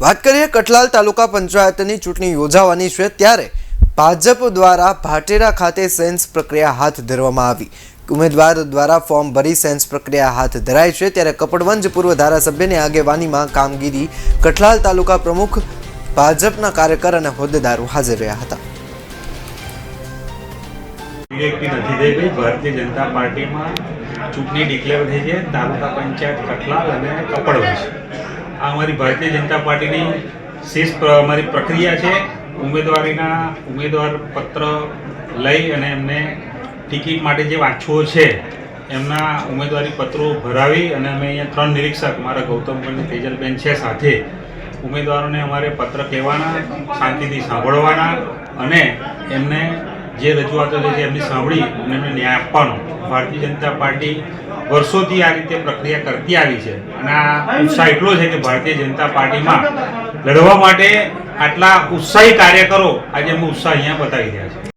વાત કરીએ કઠલાલ તાલુકા પંચાયતની ચૂંટણી યોજાવાની છે ત્યારે ભાજપ દ્વારા ભાટેરા ખાતે સેન્સ પ્રક્રિયા હાથ ધરવામાં આવી. ઉમેદવાર દ્વારા ફોર્મ ભરી સેન્સ પ્રક્રિયા હાથ ધરાય છે ત્યારે કપડવંજ પૂર્વ ધારાસભ્યની આગેવાનીમાં કામગીરી કઠલાલ તાલુકા પ્રમુખ, ભાજપના કાર્યકર અને હોદ્દેદારો હાજર રહ્યા હતા. ભારતીય જનતા પાર્ટીમાં ચૂંટણી ડિક્લેર થઈ છે. તાલુકા પંચાયત કઠલાલ અને કપડવંશ આ અમારી ભારતીય જનતા પાર્ટીની શેષ અમારી પ્રક્રિયા છે ઉમેદવારીના ઉમેદવાર પત્ર લઈ અને એમને ટિકિટ માટે જે વાંચવો છે, એમના ઉમેદવારી પત્રો ભરાવી અને અમે અહીંયા ત્રણ નિરીક્ષક, મારા ગૌતમભાઈ અને તેજલબેન છે સાથે, ઉમેદવારોને અમારે પત્ર કહેવાના, શાંતિથી સાંભળવાના અને એમને જે રજૂઆતો છે એમની સાંભળી અને એમને ન્યાય આપવાનો. ભારતીય જનતા પાર્ટી વર્ષોથી આ રીતે પ્રક્રિયા કરતી આવી છે અને આ ઉત્સાહ એટલો છે કે ભારતીય જનતા પાર્ટીમાં લડવા માટે આટલા ઉત્સાહી કાર્યકરો આજે અમે ઉત્સાહ અહીંયા બતાવી રહ્યા છે.